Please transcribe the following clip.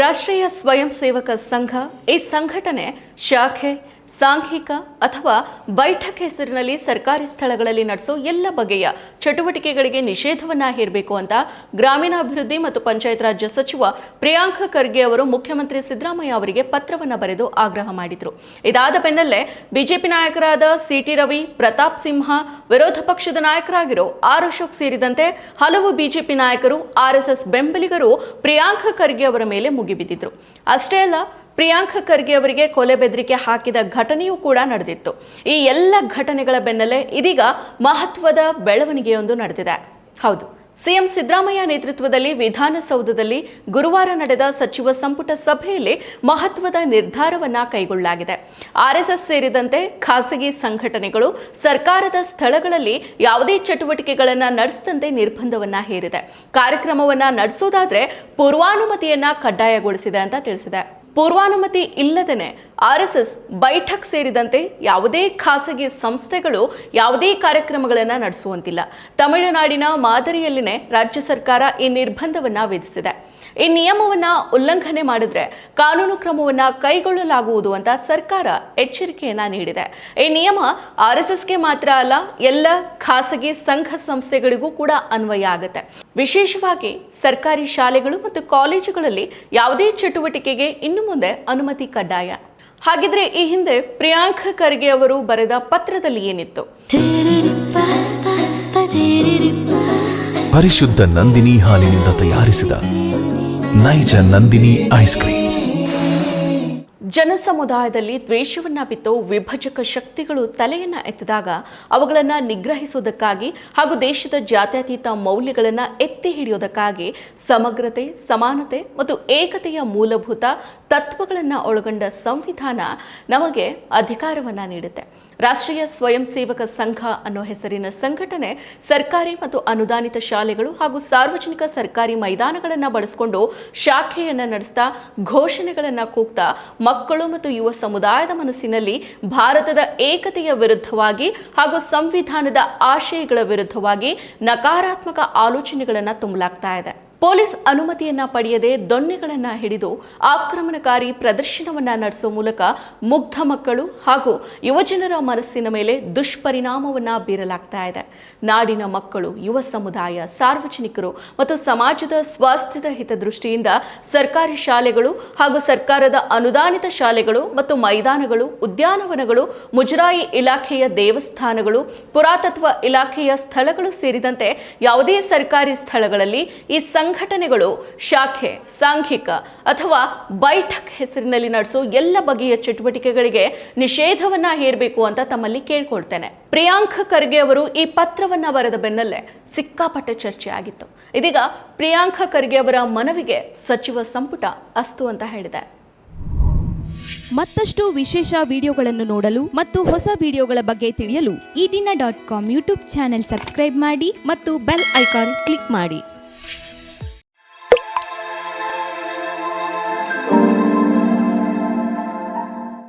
ರಾಷ್ಟ್ರೀಯ ಸ್ವಯಂ ಸೇವಕ ಸಂಘ ಈ ಸಂಘಟನೆ ಶಾಖೆ ಸಾಂಘಿಕ ಅಥವಾ ಬೈಠಕ್ ಹೆಸರಿನಲ್ಲಿ ಸರ್ಕಾರಿ ಸ್ಥಳಗಳಲ್ಲಿ ನಡೆಸೋ ಎಲ್ಲ ಬಗೆಯ ಚಟುವಟಿಕೆಗಳಿಗೆ ನಿಷೇಧವನ್ನ ಹೇರಬೇಕು ಅಂತ ಗ್ರಾಮೀಣಾಭಿವೃದ್ಧಿ ಮತ್ತು ಪಂಚಾಯತ್ ರಾಜ್ಯ ಸಚಿವ ಪ್ರಿಯಾಂಕ ಖರ್ಗೆ ಅವರು ಮುಖ್ಯಮಂತ್ರಿ ಸಿದ್ದರಾಮಯ್ಯ ಅವರಿಗೆ ಪತ್ರವನ್ನು ಬರೆದು ಆಗ್ರಹ ಮಾಡಿದರು. ಇದಾದ ಬೆನ್ನಲ್ಲೇ ಬಿಜೆಪಿ ನಾಯಕರಾದ ಸಿಟಿ ರವಿ, ಪ್ರತಾಪ್ ಸಿಂಹ, ವಿರೋಧ ಪಕ್ಷದ ನಾಯಕರಾಗಿರೋ ಆರ್. ಅಶೋಕ್ ಸೇರಿದಂತೆ ಹಲವು ಬಿಜೆಪಿ ನಾಯಕರು ಆರ್ಎಸ್ಎಸ್ ಬೆಂಬಲಿಗರು ಪ್ರಿಯಾಂಕ ಖರ್ಗೆ ಅವರ ಮೇಲೆ ಮುಗಿಬಿದ್ದಿದ್ರು. ಅಷ್ಟೇ ಅಲ್ಲ ಪ್ರಿಯಾಂಕ ಖರ್ಗೆ ಅವರಿಗೆ ಕೊಲೆ ಬೆದರಿಕೆ ಹಾಕಿದ ಘಟನೆಯೂ ಕೂಡ ನಡೆದಿತ್ತು. ಈ ಎಲ್ಲ ಘಟನೆಗಳ ಬೆನ್ನಲ್ಲೇ ಇದೀಗ ಮಹತ್ವದ ಬೆಳವಣಿಗೆಯೊಂದು ನಡೆದಿದೆ. ಹೌದು, ಸಿಎಂ ಸಿದ್ದರಾಮಯ್ಯ ನೇತೃತ್ವದಲ್ಲಿ ವಿಧಾನಸೌಧದಲ್ಲಿ ಗುರುವಾರ ನಡೆದ ಸಚಿವ ಸಂಪುಟ ಸಭೆಯಲ್ಲಿ ಮಹತ್ವದ ನಿರ್ಧಾರವನ್ನ ಕೈಗೊಳ್ಳಲಾಗಿದೆ. ಆರ್ಎಸ್ಎಸ್ ಸೇರಿದಂತೆ ಖಾಸಗಿ ಸಂಘಟನೆಗಳು ಸರ್ಕಾರದ ಸ್ಥಳಗಳಲ್ಲಿ ಯಾವುದೇ ಚಟುವಟಿಕೆಗಳನ್ನು ನಡೆಸದಂತೆ ನಿರ್ಬಂಧವನ್ನ ಹೇರಿದೆ. ಕಾರ್ಯಕ್ರಮವನ್ನ ನಡೆಸೋದಾದ್ರೆ ಪೂರ್ವಾನುಮತಿಯನ್ನ ಕಡ್ಡಾಯಗೊಳಿಸಿದೆ ಅಂತ ತಿಳಿಸಿದೆ. ಪೂರ್ವಾನುಮತಿ ಇಲ್ಲದೇ ಆರ್ ಎಸ್ ಎಸ್, ಬೈಠಕ್ ಸೇರಿದಂತೆ ಯಾವುದೇ ಖಾಸಗಿ ಸಂಸ್ಥೆಗಳು ಯಾವುದೇ ಕಾರ್ಯಕ್ರಮಗಳನ್ನು ನಡೆಸುವಂತಿಲ್ಲ. ತಮಿಳುನಾಡಿನ ಮಾದರಿಯಲ್ಲಿನೇ ರಾಜ್ಯ ಸರ್ಕಾರ ಈ ನಿರ್ಬಂಧವನ್ನು ವಿಧಿಸಿದೆ. ಈ ನಿಯಮವನ್ನ ಉಲ್ಲಂಘನೆ ಮಾಡಿದ್ರೆ ಕಾನೂನು ಕ್ರಮವನ್ನ ಕೈಗೊಳ್ಳಲಾಗುವುದು ಅಂತ ಸರ್ಕಾರ ಎಚ್ಚರಿಕೆಯನ್ನ ನೀಡಿದೆ. ಈ ನಿಯಮ ಆರ್ ಎಸ್ ಎಸ್ಗೆ ಮಾತ್ರ ಅಲ್ಲ ಎಲ್ಲ ಖಾಸಗಿ ಸಂಘ ಸಂಸ್ಥೆಗಳಿಗೂ ಕೂಡ ಅನ್ವಯ ಆಗುತ್ತೆ. ವಿಶೇಷವಾಗಿ ಸರ್ಕಾರಿ ಶಾಲೆಗಳು ಮತ್ತು ಕಾಲೇಜುಗಳಲ್ಲಿ ಯಾವುದೇ ಚಟುವಟಿಕೆಗೆ ಇನ್ನು ಮುಂದೆ ಅನುಮತಿ ಕಡ್ಡಾಯ. ಹಾಗಿದ್ರೆ ಈ ಹಿಂದೆ ಪ್ರಿಯಾಂಕ ಖರ್ಗೆ ಅವರು ಬರೆದ ಪತ್ರದಲ್ಲಿ ಏನಿತ್ತು? ಪರಿಶುದ್ಧ ನಂದಿನಿ ಹಾಲಿನಿಂದ ತಯಾರಿಸಿದ നൈജ നന്ദിനി ഐസ്ക്രീംസ്. ಜನಸಮುದಾಯದಲ್ಲಿ ದ್ವೇಷವನ್ನ ಬಿತ್ತು ವಿಭಜಕ ಶಕ್ತಿಗಳು ತಲೆಯನ್ನ ಎತ್ತಿದಾಗ ಅವುಗಳನ್ನು ನಿಗ್ರಹಿಸುವುದಕ್ಕಾಗಿ ಹಾಗೂ ದೇಶದ ಜಾತ್ಯತೀತ ಮೌಲ್ಯಗಳನ್ನು ಎತ್ತಿ ಹಿಡಿಯೋದಕ್ಕಾಗಿ ಸಮಗ್ರತೆ, ಸಮಾನತೆ ಮತ್ತು ಏಕತೆಯ ಮೂಲಭೂತ ತತ್ವಗಳನ್ನು ಒಳಗೊಂಡ ಸಂವಿಧಾನ ನಮಗೆ ಅಧಿಕಾರವನ್ನ ನೀಡುತ್ತೆ. ರಾಷ್ಟ್ರೀಯ ಸ್ವಯಂ ಸೇವಕ ಸಂಘ ಅನ್ನೋ ಹೆಸರಿನ ಸಂಘಟನೆ ಸರ್ಕಾರಿ ಮತ್ತು ಅನುದಾನಿತ ಶಾಲೆಗಳು ಹಾಗೂ ಸಾರ್ವಜನಿಕ ಸರ್ಕಾರಿ ಮೈದಾನಗಳನ್ನು ಬಳಸಿಕೊಂಡು ಶಾಖೆಯನ್ನು ನಡೆಸ್ತಾ ಘೋಷಣೆಗಳನ್ನು ಕೂಗ್ತಾ ಮತ್ತು ಯುವ ಸಮುದಾಯದ ಮನಸ್ಸಿನಲ್ಲಿ ಭಾರತದ ಏಕತೆಯ ವಿರುದ್ಧವಾಗಿ ಹಾಗೂ ಸಂವಿಧಾನದ ಆಶಯಗಳ ವಿರುದ್ಧವಾಗಿ ನಕಾರಾತ್ಮಕ ಆಲೋಚನೆಗಳನ್ನು ತುಂಬಲಾಗ್ತಾ ಇದೆ. ಪೊಲೀಸ್ ಅನುಮತಿಯನ್ನ ಪಡೆಯದೆ ದೊಣ್ಣೆಗಳನ್ನ ಹಿಡಿದು ಆಕ್ರಮಣಕಾರಿ ಪ್ರದರ್ಶನವನ್ನ ನಡೆಸುವ ಮೂಲಕ ಮುಗ್ಧ ಮಕ್ಕಳು ಹಾಗೂ ಯುವಜನರ ಮನಸ್ಸಿನ ಮೇಲೆ ದುಷ್ಪರಿಣಾಮವನ್ನ ಬೀರಲಾಗ್ತಾ ಇದೆ. ನಾಡಿನ ಮಕ್ಕಳು, ಯುವ ಸಮುದಾಯ, ಸಾರ್ವಜನಿಕರು ಮತ್ತು ಸಮಾಜದ ಸ್ವಾಸ್ಥ್ಯದ ಹಿತದೃಷ್ಟಿಯಿಂದ ಸರ್ಕಾರಿ ಶಾಲೆಗಳು ಹಾಗೂ ಸರ್ಕಾರದ ಅನುದಾನಿತ ಶಾಲೆಗಳು ಮತ್ತು ಮೈದಾನಗಳು, ಉದ್ಯಾನವನಗಳು, ಮುಜರಾಯಿ ಇಲಾಖೆಯ ದೇವಸ್ಥಾನಗಳು, ಪುರಾತತ್ವ ಇಲಾಖೆಯ ಸ್ಥಳಗಳು ಸೇರಿದಂತೆ ಯಾವುದೇ ಸರ್ಕಾರಿ ಸ್ಥಳಗಳಲ್ಲಿ ಈ ಸಂಘಟನೆಗಳು, ಶಾಖೆ, ಸಾಂಘಿಕ ಅಥವಾ ಬೈಠಕ್ ಹೆಸರಿನಲ್ಲಿ ನಡೆಸೋ ಎಲ್ಲ ಬಗೆಯ ಚಟುವಟಿಕೆಗಳಿಗೆ ನಿಷೇಧವನ್ನ ಹೇರಬೇಕು ಅಂತ ತಮ್ಮಲ್ಲಿ ಕೇಳ್ಕೊಳ್ತೇನೆ. ಪ್ರಿಯಾಂಕ ಖರ್ಗೆ ಅವರು ಈ ಪತ್ರವನ್ನ ಬರೆದ ಬೆನ್ನಲ್ಲೇ ಸಿಕ್ಕಾಪಟ್ಟೆ ಚರ್ಚೆ ಆಗಿತ್ತು. ಇದೀಗ ಪ್ರಿಯಾಂಕ ಖರ್ಗೆ ಅವರ ಮನವಿಗೆ ಸಚಿವ ಸಂಪುಟ ಅಸ್ತು ಅಂತ ಹೇಳಿದೆ. ಮತ್ತಷ್ಟು ವಿಶೇಷ ವಿಡಿಯೋಗಳನ್ನು ನೋಡಲು ಮತ್ತು ಹೊಸ ವಿಡಿಯೋಗಳ ಬಗ್ಗೆ ತಿಳಿಯಲು Ee Dina dot com YouTube channel subscribe ಮಾಡಿ ಮತ್ತು ಬೆಲ್ ಐಕಾನ್ ಕ್ಲಿಕ್ ಮಾಡಿ.